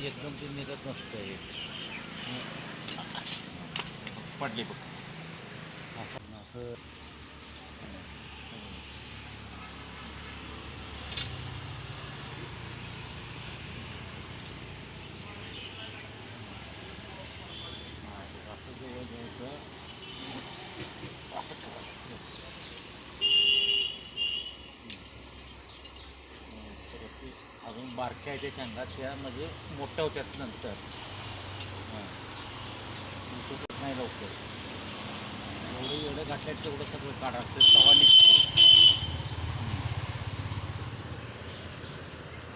एकदम ते निघत नसतं आहे पडली बघ. असं बारक्या आहे त्या शेंगा त्या म्हणजे मोठ्या होत्यात नंतर. हां. सुकत नाही लवकर. एवढं एवढं घातल्यात तेवढं सगळं काढा. ते तवा निघतो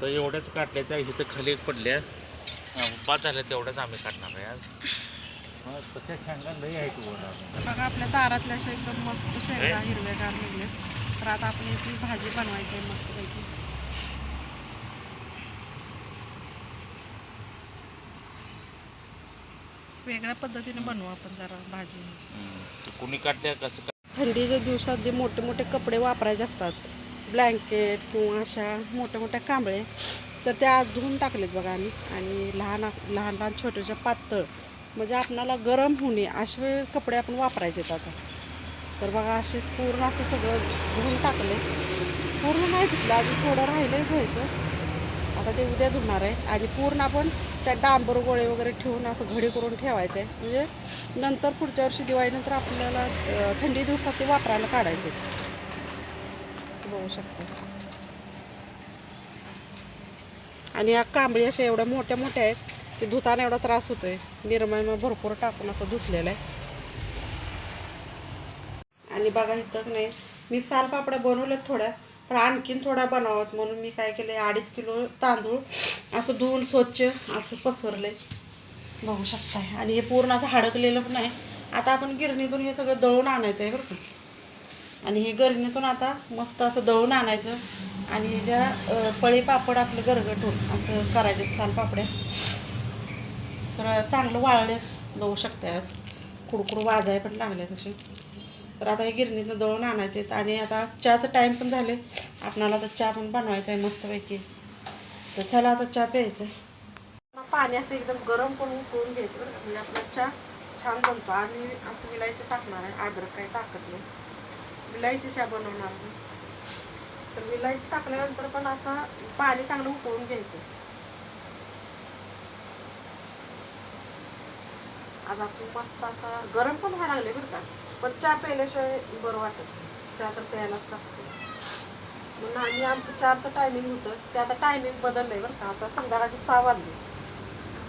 तर एवढ्याच काढल्या त्या इथं खाली पडल्या. बाद झाल्या तेवढ्याच आम्ही काढणार आहे आज. मग तशा शेंगा लई आहेत. बघा आपल्या दारातल्या अशा एकदम मस्त शेंगा हिरव्यागार निघले तर आता आपण याची भाजी बनवायची आहे मस्तपैकी. वेगळ्या पद्धतीने बनवू आपण जरा भाजी. ते कुणी काढल्या कसं थंडीच्या दिवसात जे मोठे मोठे कपडे वापरायचे असतात ब्लँकेट किंवा अशा मोठ्या मोठ्या कांबळे तर त्या धुवून टाकलेत बघा आम्ही. आणि लहान लहान लहान छोट्याशा पातळ म्हणजे आपणाला गरम होणे असे कपडे आपण वापरायचे आहेत आता. तर बघा असे पूर्ण असं सगळं धुवून टाकले. पूर्ण नाही धुतलं अजून थोडं राहिलं घ्यायचं आता ते उद्या धुणार आहे. आणि पूर्ण आपण त्या डांबर गोळे वगैरे ठेवून असं घडी करून ठेवायचं. आहे म्हणजे नंतर पुढच्या वर्षी दिवाळीनंतर आपल्याला थंडी दिवसात ते वापरायला काढायचे. बघू शकता. आणि या कांबळी अशा एवढ्या मोठ्या मोठ्या आहेत की धुताना एवढा त्रास होतोय. निर्मय मग भरपूर टाकून असं धुतलेलं आहे. आणि बघा इथं नाही मी सालपापड्या बनवल्यात थोड्या. पण आणखीन थोड्या बनवाव्यात म्हणून मी काय केलं अडीच किलो तांदूळ असं धुवून स्वच्छ असं पसरले बघू शकताय. आणि हे पूर्ण असं हडकलेलं पण आहे. आता आपण गिरणीतून हे सगळं दळून आणायचं आहे बरं का. आणि हे गिरणीतून आता मस्त असं दळून आणायचं आणि ह्याच्या अं, पळी पापड आपलं गरगटून असं करायचे सालपापड्या तर चांगलं वाळले जाऊ शकते कुडकुड वाजाय पण लागले तसे तर आता हे गिरणीतनं दळून आणायचे आहेत. आणि आता चहाचं टाईम पण झाले आपणाला आता चहा पण बनवायचा आहे मस्तपैकी. तर चला आता चहा प्यायचं आहे. पाणी असं एकदम गरम करून उकळून घ्यायचं बरं म्हणजे आपला चहा छान बनतो. आणि असं विलायची टाकणार आहे. अद्रक काही टाकत नाही. विलायची चहा बनवणार तर विलायची टाकल्यानंतर पण असा पाणी चांगलं उकळून घ्यायचं आज आपण मस्त असा गरम पण व्हायला लागले बरं का. पण चहा प्यायल्याशिवाय बरं वाटत चहा तर प्यायलाच लागतो. म्हणून आम्ही आमचं चहाचं टायमिंग होतं. ते आता टायमिंग बदललं आहे बरं का. आता संध्याकाळचे सहा वाजले.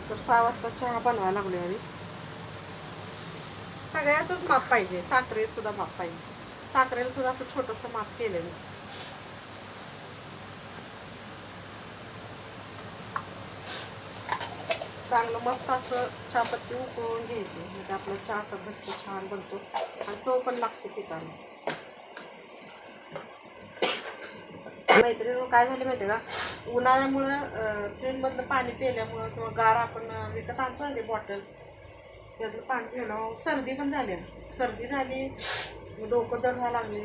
तर सहा वाजता चहा बनवायला लागलो आम्ही. सगळ्याचंच माप पाहिजे. साखरेत सुद्धा माप पाहिजे. साखरेला सुद्धा असं छोटंसं माप केलं मी चांगलं मस्त असं चहापत्ती उकळून घ्यायची. म्हणजे आपला चहा असा घट्ट छान बनतो. आणि चव पण लागते पिकाला मैत्रिणी काय झालं माहिती आहे का? उन्हाळ्यामुळं फ्रीजमधलं पाणी पिल्यामुळं किंवा गार आपण विकत आणतो ना ते बॉटल त्यातलं पाणी पिणं सर्दी पण झाली सर्दी झाली डोकं जड व्हायला लागली.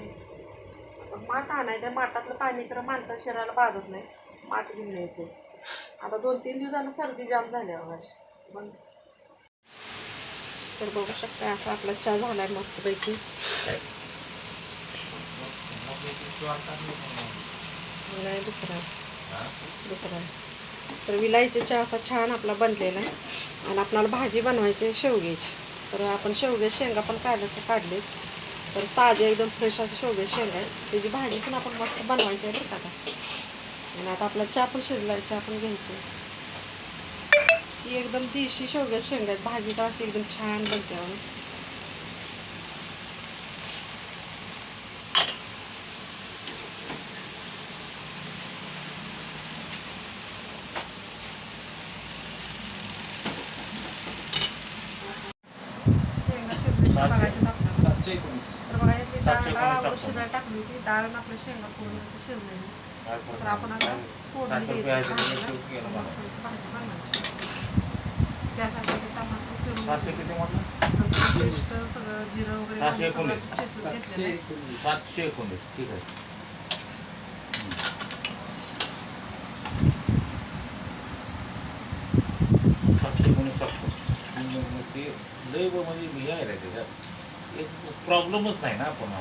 माठ आणायचं माठातलं पाणी तर माणसा शरीराला बाधत नाही. माठ घेऊन यायचं आता दोन तीन दिवसानं सर्दी जाम झाली माझी. मग तर बघू शकता असा आपला चहा झालाय मस्तपैकी. नाही दुसरा. दुसरा तर विलायची चहा असा छान आपला बनलेला आहे. आणि आपल्याला भाजी बनवायची आहे शेवग्याची. तर आपण शेवगे शेंगा पण काढले काढले. तर ताजे एकदम फ्रेश असे शेवगे शेंगा आहेत. त्याची भाजी पण आपण मस्त बनवायची आहे बरं का आणि आता आपला चहा पण शिजलाय चहा पण घ्यायची ही एकदम देशी शेवग्या शेंगा आहेत. भाजी तर अशी एकदम छान बनते तर बघा यातली डाळ डाळ टाकली होती. डाळ आपल्या शेंगा पूर्ण शिजलेली तर आपण आता फोडणी द्यायची त्यासाठी टमाटर चिरून सातशे जिरं वगैरे सातशे एकोणीस. सातशे ठीक आहे. सातशे ते लय म्हणजे आहे रे त्याच्यात. एक प्रॉब्लेमच नाही ना आपण